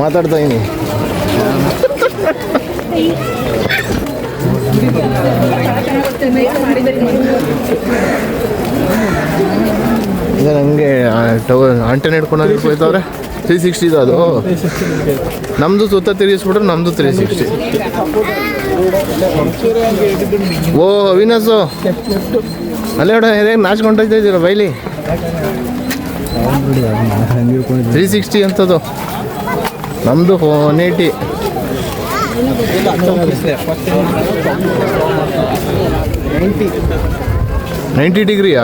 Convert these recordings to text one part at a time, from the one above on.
ಮಾತಾಡ್ತಾ ಇದೀನಿ. ಈಗ ಟವರ್, ಆಂಟೆನ್ ಹಿಡ್ಕೊಂಡು ಹೋಯ್ತವ್ರೆ ತ್ರೀ ಸಿಕ್ಸ್ಟಿದು ಅದು. ನಮ್ಮದು ಸುತ್ತ ತಿರುಗಿಸ್ಬಿಟ್ರೆ ನಮ್ಮದು ತ್ರೀ ಸಿಕ್ಸ್ಟಿ ಓ ಅವಿನಾಸು ಅಲ್ಲೇ ಹೇಗೆ ನಾಚ್ಕೊಂಡೋಗ್ತಾ ಬೈಲಿ. ತ್ರೀ ಸಿಕ್ಸ್ಟಿ ಅಂತದು ನಮ್ಮದು ಒನ್ ಏಯ್ಟಿ ನೈಂಟಿ ಡಿಗ್ರಿಯಾ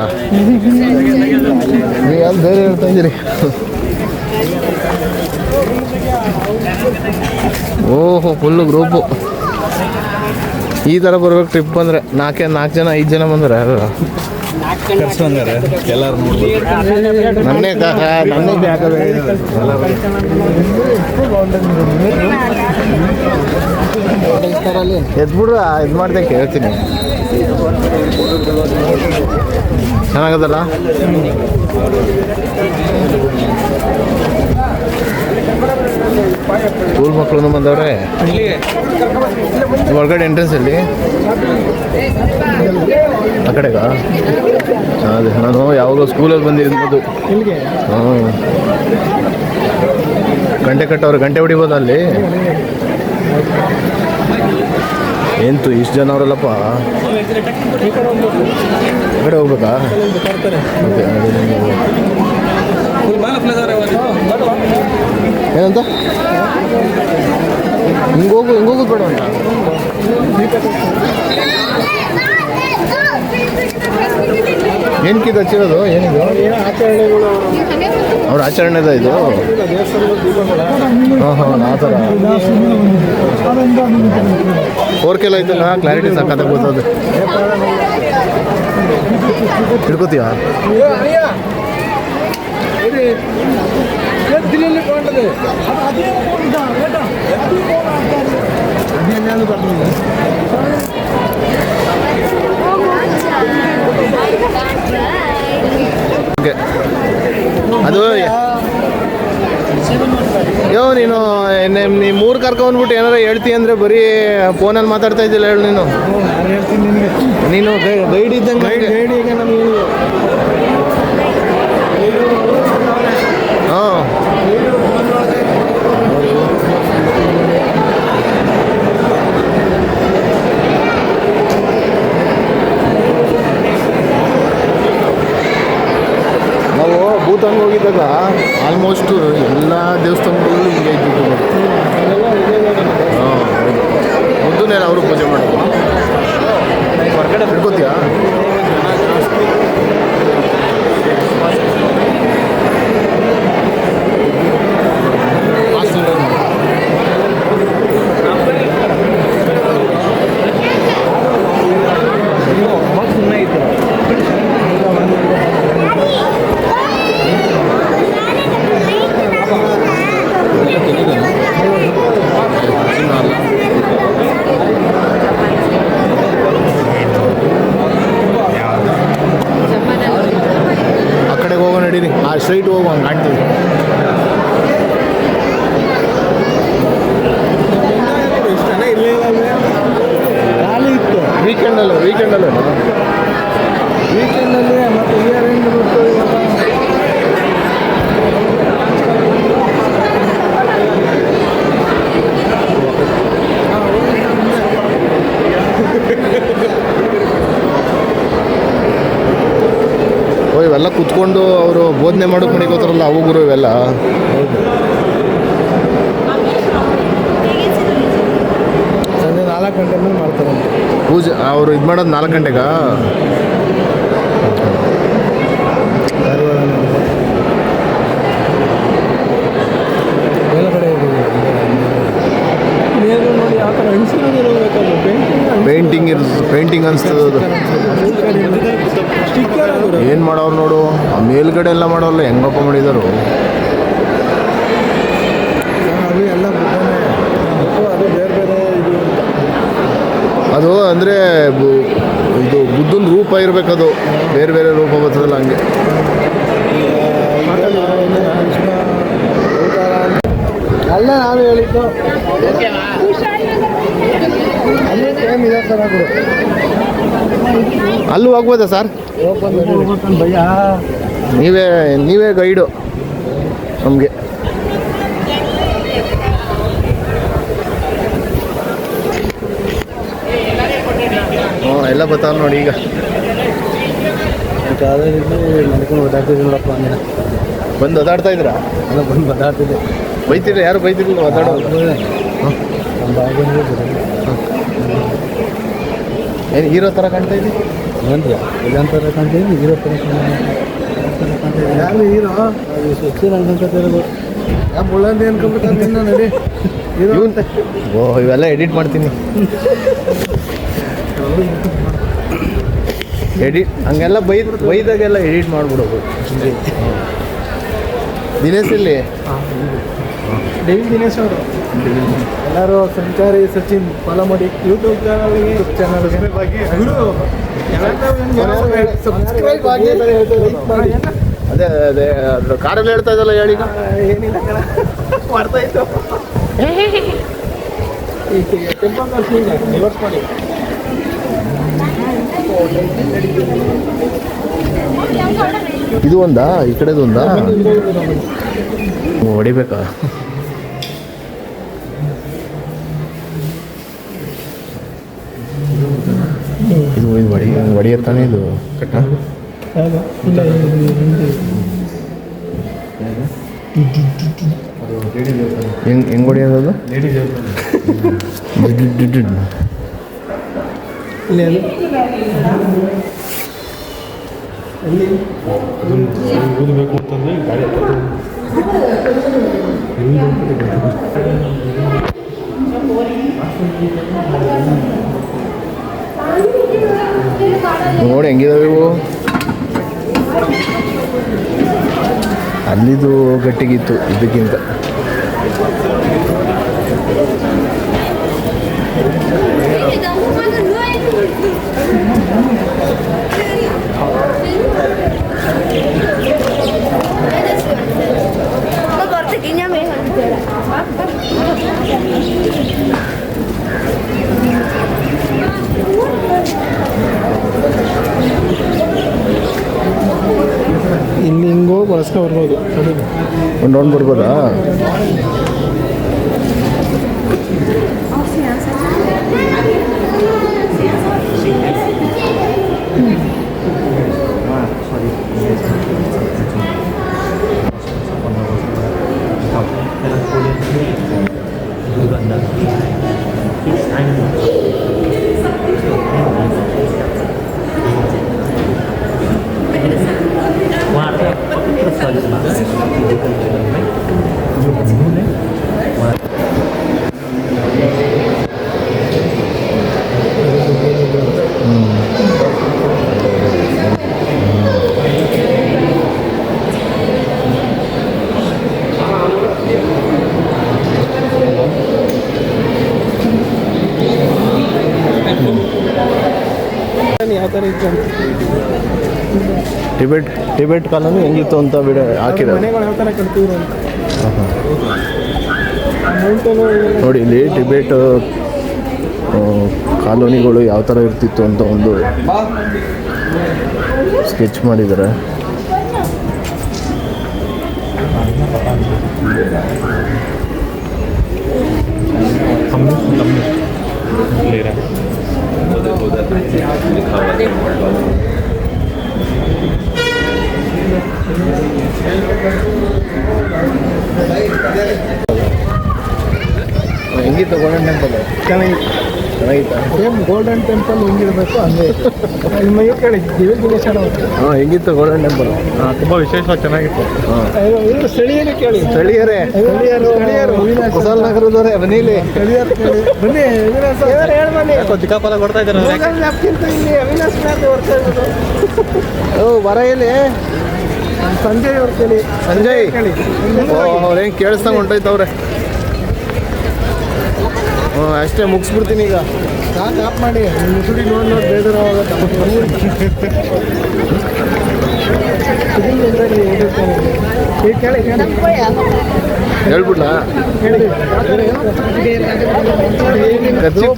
ನೀವು ಬೇರೆ ಹೇಳ್ತಾ ಇದ್ದೀರಿ? ಓಹೋ ಫುಲ್ಲು ಗ್ರೂಪು ಈ ಥರ ಬರ್ಬೇಕು ಟ್ರಿಪ್ ಬಂದರೆ ನಾಲ್ಕೇ ನಾಲ್ಕು ಜನ, ಐದು ಜನ ಬಂದರೆ ಎಲ್ಲರೂ ನನ್ನೇ ಕಾಕ ನನ್ನೇ ಎದ್ಬಿಡ್ರ ಇದು ಮಾಡ್ದೆ ಕೇಳ್ತೀನಿ. ಚೆನ್ನಾಗದಲ್ಲ? ಸ್ಕೂಲ್ ಮಕ್ಕಳು ಬಂದವ್ರೆ? ಒಳಗಡೆ ಎಂಟ್ರೆನ್ಸ್ ಅಲ್ಲಿ? ಆ ಕಡೆಗಾ? ಅದೇ, ನಾನು ಯಾವಾಗಲೂ ಸ್ಕೂಲಲ್ಲಿ ಬಂದಿರ್ಬೋದು. ಹ್ಞೂ ಗಂಟೆ ಕಟ್ಟವ್ರೆ ಗಂಟೆ ಹೊಡಿಬೋದ ಅಲ್ಲಿ. ಎಂತು ಇಷ್ಟು ಜನ ಅವರಲ್ಲಪ್ಪ? ಕಡೆ ಹೋಗ್ಬೇಕಾ? ಏನಂತ? ಹಿಂಗೋಗು ಹಿಂಗೋಗೋದು ಬೇಡ ಏನಕ್ಕಿದು ಹಚ್ಚಿರೋದು? ಏನಿದು? ಅವ್ರ ಆಚರಣೆದ ಇದು? ಹಾಂ ಹಾಂ, ಆ ಥರ. ಫೋರ್ ಕೆಲ ಐತಲ್ಲ ಕ್ಲಾರಿಟಿ ಸಾಕಾದಾಗ ಗೊತ್ತದು എടുക്കത്തിയാ അത് ഞാൻ പറഞ്ഞു ಕರ್ಕೊಂಡ್ಬಿಟ್ಟು ಏನಾರ ಹೇಳ್ತಿ ಅಂದರೆ ಬರೀ ಫೋನಲ್ಲಿ ಮಾತಾಡ್ತಾ ಇದ್ದಿಲ್ಲ ಹೇಳು ನೀನು. ನೀನು ಗೈಡ್ ಇದ್ದಂಗೆ ಹಾಂ. ನಾವು ಭೂತಂಗ ಹೋಗಿದ್ದಾಗ ಆಲ್ಮೋಸ್ಟ್ ಎಲ್ಲ ದೇವಸ್ಥಾನಗಳು ಹಿಂಗೆ ಇದ್ದಿದ್ದು ಹಾಂ ಹೌದು ಅವರು ಪೂಜೆ ಮಾಡೋದು ಹೊರಗಡೆ ಬಿಡ್ಕೋತೀಯಾ ಆ ಕಡೆಗೆ ಹೋಗೋ ನಡೀರಿ ಆ ಸ್ಟ್ರೈಟ್ ಹೋಗೋ ಹಂಗೆ ಕಾಣ್ತೀವಿ ಖಾಲಿ ಇತ್ತು ವೀಕೆಂಡಲ್ಲ ವೀಕೆಂಡಲ್ಲ ವೀಕೆಂಡಲ್ಲಿ ಮತ್ತೆ ಇಯರ್ ಎಂಡ್ ಬಿಟ್ಟು ಇವೆಲ್ಲ ಕುತ್ಕೊಂಡು ಅವರು ಬೋಧನೆ ಮಾಡೋಕೆ ಮಣಿಗೋತಾರಲ್ಲ ಅವು ಗುರು ಇವೆಲ್ಲ ಸಂಜೆ ನಾಲ್ಕು ಗಂಟೆ ಮೇಲೆ ಮಾಡ್ತಾರಂತೆ ಪೂಜೆ, ಅವರು ಇದು ಮಾಡೋದು ನಾಲ್ಕು ಗಂಟೆಗಾ? ಪೇಂಟಿಂಗ್ ಇರ್ ಪೇಂಟಿಂಗ್ ಅನಿಸ್ತದೆ ಅದು ಏನು ಮಾಡೋರು ನೋಡು, ಆ ಮೇಲ್ಗಡೆ ಎಲ್ಲ ಮಾಡೋಲ್ಲ ಹೆಂಗಪ್ಪ ಮಾಡಿದರು ಅದು ಎಲ್ಲ ಬುದ್ಧನೇ ಮತ್ತು ಅದು ಬೇರೆ ಬೇರೆ ಇದು ಅದು ಅಂದರೆ ಇದು ಬುದ್ಧನ ರೂಪ ಇರಬೇಕದು. ಬೇರೆ ಬೇರೆ ರೂಪ ಬರ್ತದಲ್ಲ ಹಂಗೆ. ಅಲ್ಲೇ ನಾನು ಹೇಳಿದ್ದು. ಅದು ಅಲ್ಲೂ ಹೋಗ್ಬೋದಾ ಸರ್? ನೀವೇ ನೀವೇ ಗೈಡು ನಮಗೆ. ಎಲ್ಲ ಬರ್ತಾವ ನೋಡಿ ಈಗ. ಕಾಲೇಜಿಗೆ ನಡ್ಕೊಂಡು ಓದಾಡ್ತಿದ್ದೆ ನೋಡಪ್ಪ ಅಂದಿನ ಬಂದು ಒದಾಡ್ತಾ ಇದ್ರಾ ಎಲ್ಲ ಬಂದು ಬದಾಡ್ತಿದ್ದೆ ಬೈತಿದ್ರೆ ಯಾರು ಬೈತಿದ್ರು ನಮ್ಮ ಬಾಗಿಲಿಗೆ ಏನು ಹೀರೋ ಥರ ಕಾಣ್ತಾ ಇದ್ದಿ ಏನ್ರಿ ಇಲ್ಲಂತರ ಇದ್ದೀನಿ ಹೀರೋ ಥರ ಯಾರು ಹೀರೋ? ಯಾ ಮುಳ್ಳಂದಿ ನಡಿ? ಓ ಇವೆಲ್ಲ ಎಡಿಟ್ ಮಾಡ್ತೀನಿ. ಎಡಿಟ್ ಹಂಗೆಲ್ಲ ಬೈದ್ ಬೈದಾಗೆಲ್ಲ ಎಡಿಟ್ ಮಾಡಿಬಿಡೋದು. ದಿನೇಶ್ ಇಲ್ಲಿ? ಡೈಲಿ ದಿನೇಶ್ ಅವರು. ಎಲ್ಲರೂ ಸಂಚಾರಿ ಸಚಿನ್ ಫಾಲೋ ಮಾಡಿ ಯೂಟ್ಯೂಬ್ ಚಾನಲ್ ಚಾನಲ್ಗೆ ಅದೇ ಅದೇ ಕಾರಲ್ಲಿ ಹೇಳ್ತಾ ಇದ್ದಲ್ಲ ಹೇಳಿ ಏನಿಲ್ಲ ಮಾಡ್ತಾ ಇತ್ತು ಟೆಂಪಲ್ ರಿವರ್ಸ್ ಮಾಡಿ. ಇದು ಒಂದಾ? ಈ ಕಡೆದು ಒಂದಾ? ಹೊಡಿಬೇಕಾ? ಇದು ಇದು ಹೊಡಿ ಹೊಡಿಯತ್ತಾನೆ ಇದು. ಕಟ್ಟ ಹೆಂಗ್ ಹೆಂಗ್ ಹೊಡಿಯೋದು ಅಂತಂದ್ರೆ ಗಾಡಿ ನೋಡಿ ಹೆಂಗಿದಾವೆ ಇವು? ಅಲ್ಲಿದು ಗಟ್ಟಿಗಿತ್ತು ಇದಕ್ಕಿಂತ. Nó còn thích cái nhà mình ಇಲ್ಲಿ ಹಿಂಗೋ ಬಳಸ್ಕೊ ಬರ್ಬೋದು ಅದು ಒಂದು ರೌಂಡ್ ಬರ್ಬೋದಾ Uganda. It's time. Water. Terus kalau Tibet Tibet colony ಹೆಂಗಿತ್ತು ಅಂತ ಬಿಡ ಹಾಕಿದ್ದಾರೆ. ನೋಡಿ ಇಲ್ಲಿ ಟಿಬೆಟ್ ಕಾಲೋನಿಗಳು ಯಾವ ಥರ ಇರ್ತಿತ್ತು ಅಂತ ಒಂದು ಸ್ಕೆಚ್ ಮಾಡಿದ್ದಾರೆ. ಹೆಂಗಿತ್ತು ಗೋಲ್ಡನ್ ಟೆಂಪಲ್ ಚೆನ್ನಾಗಿತ್ತು. ರೈಟ್ ಸೇಮ್ ಗೋಲ್ಡನ್ ಟೆಂಪಲ್ ಹೆಂಗಿರಬೇಕು ಹಂಗೆ ನಿಮ್ಮ ಕೇಳಿ ಹಾಂ ಹೆಂಗಿತ್ತು ಗೋಲ್ಡನ್ ಟೆಂಪಲ್ ತುಂಬ ವಿಶೇಷವಾಗಿ ಚೆನ್ನಾಗಿತ್ತು. ಹಾಂ. ಸ್ಥಳೀಯರೇ ಕೇಳಿ. ಸ್ಥಳೀಯರೇ? ಸ್ಥಳೀಯರು. ಸ್ಥಳೀಯರು. ಅವಿನಾಶ್. ಕುಶಾಲನಗರದವರೇ ಬನ್ನಿಲಿ ಸ್ಥಳೀಯರು ಕೇಳಿ. ಬನ್ನಿ ಅವಿನಾಶ್ ಅವ್ರು. ಹೇಳಿ ಬನ್ನಿ. ಯಾಕೋ ದಿಕ್ಕಾಪಾಲ ಕೊಡ್ತಾ ಇದ್ದಾರೆ ಇಲ್ಲಿ ಅವಿನಾಶ್ ಮ್ಯಾಪ್ ಓ ಬರ ಇಲ್ಲಿ. ಸಂಜಯ್ ಅವ್ರು ಕೇಳಿ. ಸಂಜಯ್? ಅವ್ರೇನು ಕೇಳಿಸ್ದಂಗೆ ಹೊಂಟೋಯ್ತವ್ರೆ ಹ್ಞೂ ಅಷ್ಟೇ ಮುಗಿಸ್ಬಿಡ್ತೀನಿ ಈಗ. ಸಾಕು ಆಫ್ ಮಾಡಿ ನಿಮ್ಮ ಸುಡಿ ನೋಡಿ ನೋಡಿ ಬೇಜಾರಾಗುತ್ತೆ ಹೇಳ್ಬಿಡ್ಲಾ?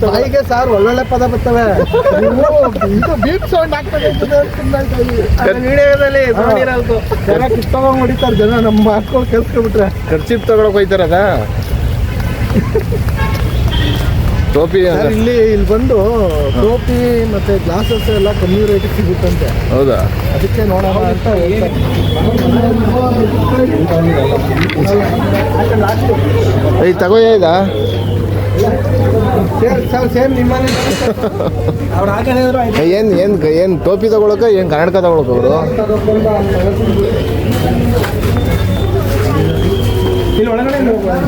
ಬಾಯಿಗೆ ಸಾರ್ ಒಳ್ಳೊಳ್ಳೆ ಪದ ಬರ್ತವೆ. ಸೌಂಡ್ ಆಗ್ತದೆ ವಿಡಿಯೋದಲ್ಲಿ ಕಿತ್ತೋಗ ಹೊಡಿತಾರೆ ಜನ ನಮ್ಮ ಮಾಡ್ಕೊಂಡು ಕೇಳಿಸ್ಕೊಬಿಟ್ರೆ. ಖರ್ಚಿಪ್ ತಗೊಳಕ್ ಹೋಯ್ತಾರದ? ಟೋಪಿ ಇಲ್ಲಿ ಇಲ್ಲಿ ಬಂದು ಟೋಪಿ ಮತ್ತೆ ಗ್ಲಾಸಸ್ ಎಲ್ಲ ಕಮ್ಮಿ ರೇಟಿಗೆ ಸಿಗುತ್ತಂತೆ. ಹೌದಾ? ಅದಕ್ಕೆ ನೋಡೋಣ ಅಂತ ತಗೋ ತಗೋಯ ಇದಾ ಏನು. ಏನ್ ಏನ್ ಟೋಪಿ ತಗೊಳಕ ಏನು ಕನ್ನಡಕ ತಗೊಳಕ ಅವರು.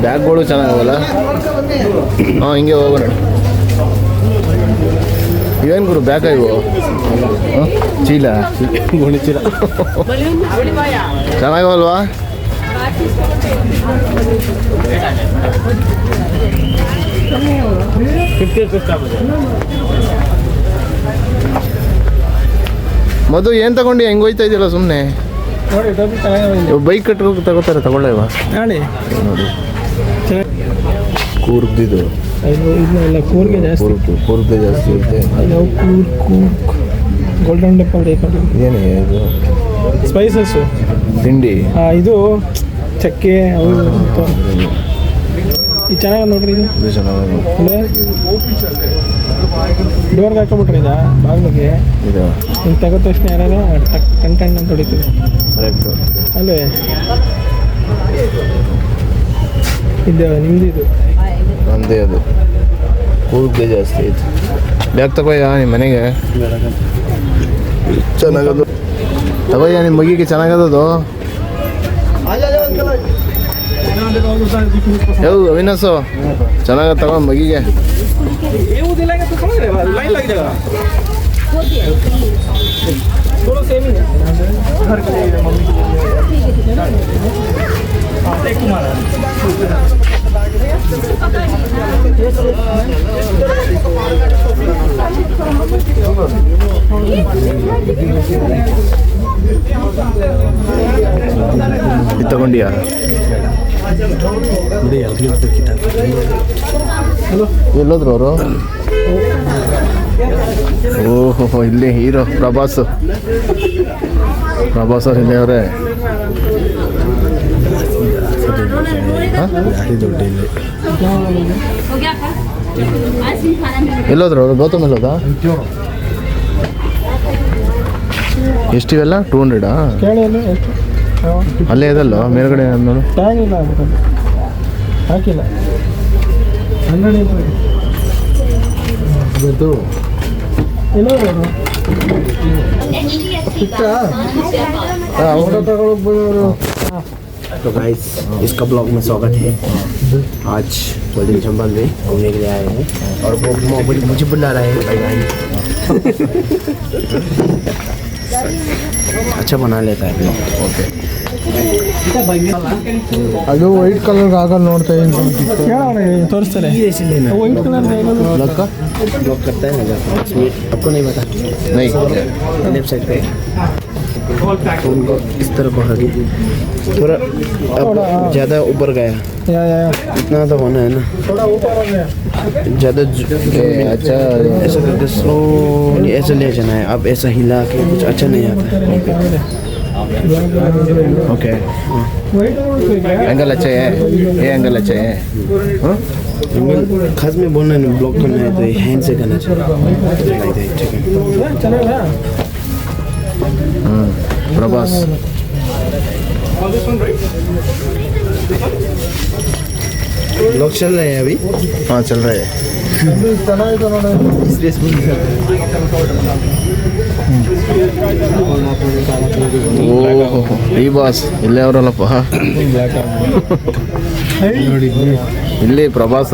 ಬ್ಯಾಗ್ಗಳು ಚೆನ್ನಾಗವಲ್ಲ? ಹಾಂ, ಹಿಂಗೆ ಹೋಗೋಣ. ಇವೇನು ಗುರು, ಬ್ಯಾಗ ಇವು? ಚೀಲ? ಗೋಣಿ ಚೀಲ ಚೆನ್ನಾಗಲ್ವಾ ಮಧು, ಏನು ತಗೊಂಡು? ಹೆಂಗೆ ಹೋಯ್ತಾ ಇದೆಯಲ್ಲ ಸುಮ್ಮನೆ ನೋಡಿ ಟೋಪಿ ಚೆನ್ನಾಗಿದೆ ಬೈಕ್ ಕಟ್ಕೊ ತಗೋತಾರೆ ತಗೊಳ್ಳೇವಾ ಹೇಳಿ ನೋಡಿ. ಕೂರ್ದಿದು ಇದು ಇದನ್ನೆಲ್ಲ ಕೂರ್ಗೆ ಜಾಸ್ತಿ. ಕೂರ್ದು ಜಾಸ್ತಿ ಇರುತ್ತೆ. ನಾವು ಕೂರ್ ಕೂರ್ ಗೋಲ್ಡನ್ ಟೆಂಪಲ್ ಬೇಕಾದ್ರೆ ಏನೇ ಇದು? ಸ್ಪೈಸಸ್ಸು ತಿಂಡಿ. ಇದು ಚಕ್ಕೆ ಅವು ಇವು ಇದು ಚೆನ್ನಾಗಿ ನೋಡ್ರಿ ಇದು. ಚೆನ್ನಾಗಿ ಡೋರ್ಗೆ ಹಾಕೊಂಬಿಟ್ರಿ ಇದ? ಬಾಗಿಲಿಗೆ? ಇದು. ಹಿಂಗೆ ತೆಗೆದ ತಕ್ಷಣ ಯಾರು ಟಕ್ ಟನ್ ಟನ್ ಅಂತ ಹೊಡಿತೀವಿ. ಕರೆಕ್ಟು ಅಲ್ಲೇ? ಇದು ನಿಮ್ದು ಇದು. ನಂದೇ ಅದು. ಕೂರ್ದೆ ಜಾಸ್ತಿ ಐತೆ ಬ್ಯಾಗ್ ತಗೋಯ್ಯ ನಿಮ್ಮ ಮನೆಗೆ? ಚೆನ್ನಾಗದು. ತಗೋಯ್ಯ ನಿಮ್ಮ ಮಗಿಗೆ ಚೆನ್ನಾಗದದು? ಯಾವ ಅವಿನಾಸು ಚೆನ್ನಾಗ ತಗೋ ಮಗಿಗೆ. व्यू दिलाएंगे तो समझ लाइन लग जाएगा थोड़ा ಇದು ತಗೊಂಡಿಯಾ ಎಲ್ಲೋದ್ರು ಅವರು? ಓಹೋ ಇಲ್ಲಿ ಹೀರೋ ಪ್ರಭಾಸ್. ಪ್ರಭಾಸ್ ಅವ್ರು ಇಲ್ಲೇ ಅವರೇ ಎಲ್ಲೋದ್ರವ್ರು ಗೌತಮ್ ಎಲ್ಲೋದಾ ಎಷ್ಟಿವೆಲ್ಲ? ಟೂ ಹಂಡ್ರೆಡಾ ಅಲ್ಲೇ ಇದಲ್ಲ ಮೇಲ್ಗಡೆ ನೋಡು. ಹಾಕಿಲ್ಲ. ಗೊತ್ತು ಇಲ್ಲ ಅವರು ಫೋಟೋ ತಗೊಳಕ್ ಬಂದವರು तो गाइस इसका ब्लॉग में स्वागत है आज गोल्डन चंबल में घूमने के लिए आए हैं और वो वो मुझे- मुझे बुला रहे हैं भाई भाई अच्छा बना लेता है ब्लॉग ओके ಅದು ವೈಟ್ ಕಲರ್ ಆಗಲ್ಲ ನೋಡ್ತಾ ಇದ್ದೀನಿ ತೋರಿಸ್ತಾರೆ ವೈಟ್ ಕಲರ್ ಲಕ್ಕ ब्लॉग करता है ना पाँच मिनट आपको नहीं पता ನೈ लेफ्ट साइड तो उनको इस तरफ़ भागा के थोड़ा अब ज़्यादा ऊपर गया। या या इतना तो होना है ना। ज़्यादा अच्छा ऐसा तो करके स्लोली ऐसे ले जाना है। अब ऐसा हिला के कुछ अच्छा नहीं आता। ओके एंगल अच्छा है। ये एंगल अच्छा है। हाँ? एंगल खास में बोलना है ब्लॉक करना है तो हैंड से करना चाहिए। ठीक है ಚೆನ್ನಾಗಿಲ್ಲ ಹ್ಮ್ ಪ್ರಭಾಸ್ ब्लॉक चल रहे हैं अभी हाँ चल रहा है ಇದು ಚೆನ್ನಾಗಿದೆ ನೋಡಿ स्पेस बोल ಓಹೋ ಈ ಬಾಸ್ ಇಲ್ಲೇ ಅವರಲ್ಲಪ್ಪ ಇಲ್ಲಿ ಪ್ರಭಾಸ್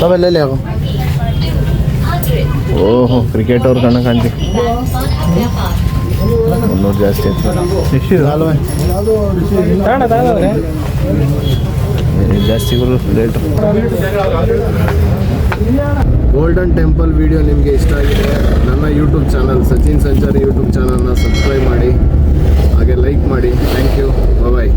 ತವೆ ಎಲ್ಲಿ ಯಾವ ಓಹೋ ಕ್ರಿಕೆಟ್ ಅವ್ರ ಕಣ್ಣ ಕಾಣ್ತಿ. ಮುನ್ನೂರು ಜಾಸ್ತಿ ಆಯ್ತು. ಜಾಸ್ತಿ ರೇಟ್ ಗೋಲ್ಡನ್ ಟೆಂಪಲ್ ವಿಡಿಯೋ ನಿಮಗೆ ಇಷ್ಟ ಆಗಿದೆ ನನ್ನ ಯೂಟ್ಯೂಬ್ ಚಾನಲ್ ಸಚಿನ್ ಸಂಚಾರಿ ಯೂಟ್ಯೂಬ್ ಚಾನಲ್ನ ಸಬ್ಸ್ಕ್ರೈಬ್ ಮಾಡಿ ಹಾಗೆ ಲೈಕ್ ಮಾಡಿ. Thank you bye